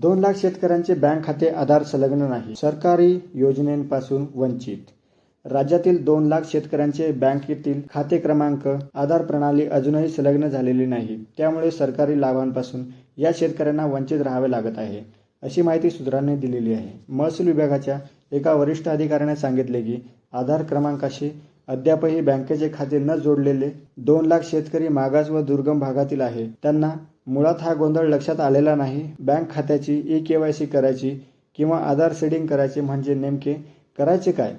दोन लाख शेतकऱ्यांचे बँक खाते आधार संलग्न नाही. सरकारी योजनेपासून वंचित. राज्यातील दोन लाख शेतकऱ्यांचे बँकेतील खाते क्रमांक आधार प्रणाली अजूनही संलग्न झालेली नाही. त्यामुळे सरकारी लाभांपासून या शेतकऱ्यांना वंचित राहावे लागत आहे अशी माहिती सूत्रांनी दिलेली आहे. महसूल विभागाच्या एका वरिष्ठ अधिकाऱ्याने सांगितले की आधार क्रमांकाशी अद्यापही बँकेचे खाते न जोडलेले दोन लाख शेतकरी मागास व दुर्गम भागातील आहे. त्यांना मुळात हा गोंधळ लक्षात आलेला नाही. बँक खात्याची ई के वाय सी करायची किंवा आधार सेडिंग करायचे म्हणजे नेमके करायचे काय?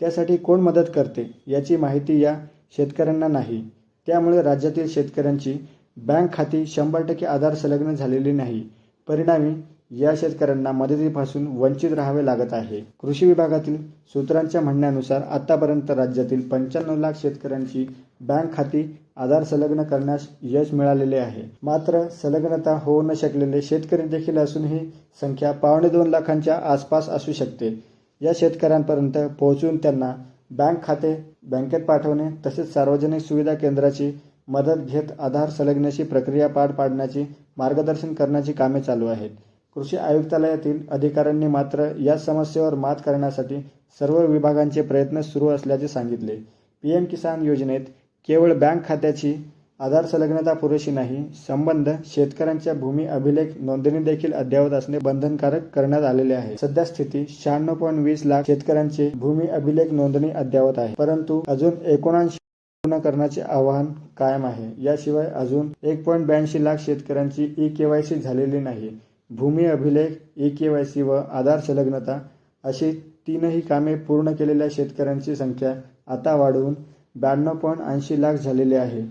त्यासाठी कोण मदत करते याची माहिती या शेतकऱ्यांना नाही. त्यामुळे राज्यातील शेतकऱ्यांची बँक खाती शंभर टक्के आधार संलग्न झालेली नाही. परिणामी या शेतकऱ्यांना मदतीपासून वंचित राहावे लागत आहे. कृषी विभागातील सूत्रांच्या म्हणण्यानुसार आतापर्यंत राज्यातील पंच्याण्णव लाख शेतकऱ्यांची बँक खाती आधार संलग्न करण्यास यश मिळालेले आहे. मात्र संलग्नता होऊ न शकलेले शेतकरी देखील असून ही संख्या पावणे दोन लाखांच्या आसपास असू शकते. या शेतकऱ्यांपर्यंत पोहोचून त्यांना बँक खाते बँकेत पाठवणे तसेच सार्वजनिक सुविधा केंद्राची मदत घेत आधार संलग्नाची प्रक्रिया पार पाडण्याची मार्गदर्शन करण्याची कामे चालू आहेत. कृषी आयुक्तालयातील अधिकाऱ्यांनी मात्र या समस्येवर मात करण्यासाठी सर्व विभागांचे प्रयत्न सुरू असल्याचे सांगितले. पीएम किसान योजनेत केवळ बँक खात्याची आधार संलग्नता पुरेशी नाही संबंध शेतकऱ्यांच्या भूमी अभिलेख नोंदणी देखील अद्ययावत असणे बंधनकारक करण्यात आलेले आहे. सध्या स्थिती शहाण्णव पॉईंट वीस लाख शेतकऱ्यांचे भूमी अभिलेख नोंदणी अद्ययावत आहे. परंतु अजून एकोणऐंशी पूर्ण करण्याचे आव्हान कायम आहे. याशिवाय अजून एक पॉईंट ब्याऐंशी लाख शेतकऱ्यांची ई केवायसी झालेली नाही. भूमी अभिलेख ए के वाय सी व आधार संलग्नता अशी तीनही कामे पूर्ण केलेल्या शेतकऱ्यांची संख्या आता वाढवून ब्याण्णव पॉईंट ऐंशी लाख झालेली आहे.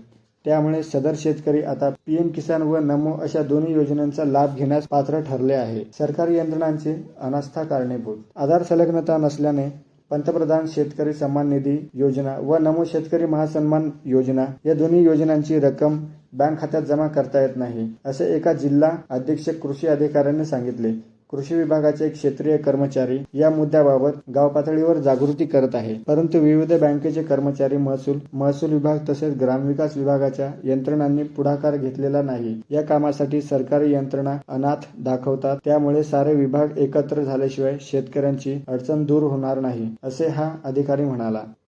त्यामुळे सदर शेतकरी आता पीएम किसान व नमो अशा दोन्ही योजनांचा लाभ घेण्यास पात्र ठरले आहे. सरकारी यंत्रणांचे अनास्था कारणीभूत. आधार संलग्नता नसल्याने पंतप्रधान शेतकरी सन्मान निधी योजना व नमो शेतकरी महासन्मान योजना या दोन्ही योजनांची रक्कम बँक खात्यात जमा करता येत नाही असे एका जिल्हा अधीक्षक कृषी अधिकाऱ्यांनी सांगितले. कृषी विभागाचे क्षेत्रीय कर्मचारी या मुद्द्याबाबत गाव पातळीवर जागृती करत आहे. परंतु विविध बँकेचे कर्मचारी महसूल महसूल विभाग तसेच ग्रामविकास विभागाच्या यंत्रणांनी पुढाकार घेतलेला नाही. या कामासाठी सरकारी यंत्रणा अनाथ दाखवतात. त्यामुळे सारे विभाग एकत्र झाल्याशिवाय शेतकऱ्यांची अडचण दूर होणार नाही असे हा अधिकारी म्हणाला.